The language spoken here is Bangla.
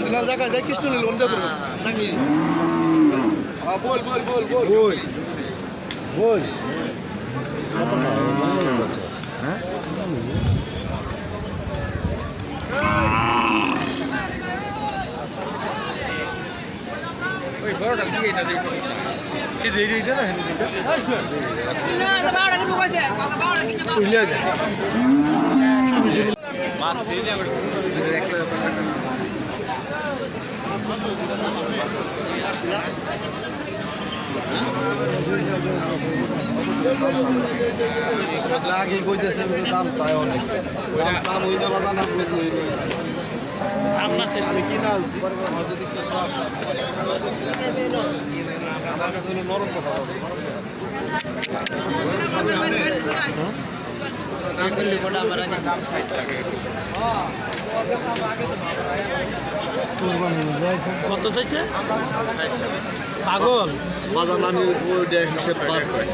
টাকা দেয় কৃষ্ণ নীল বন্ধ করো নাকি হ্যাঁ। বল বল বল বল। বল আগে কইতেছে দাম চাই অনেক দাম চাম হইলে বাজার না হইলে হইলে আমি কিনা আনছি আমার যদি কিছু আসে, আমার কাছে হলো নরম কথা। কত চাইছে? পাগল। বাজার আমি দেয় হিসেব বাদ করি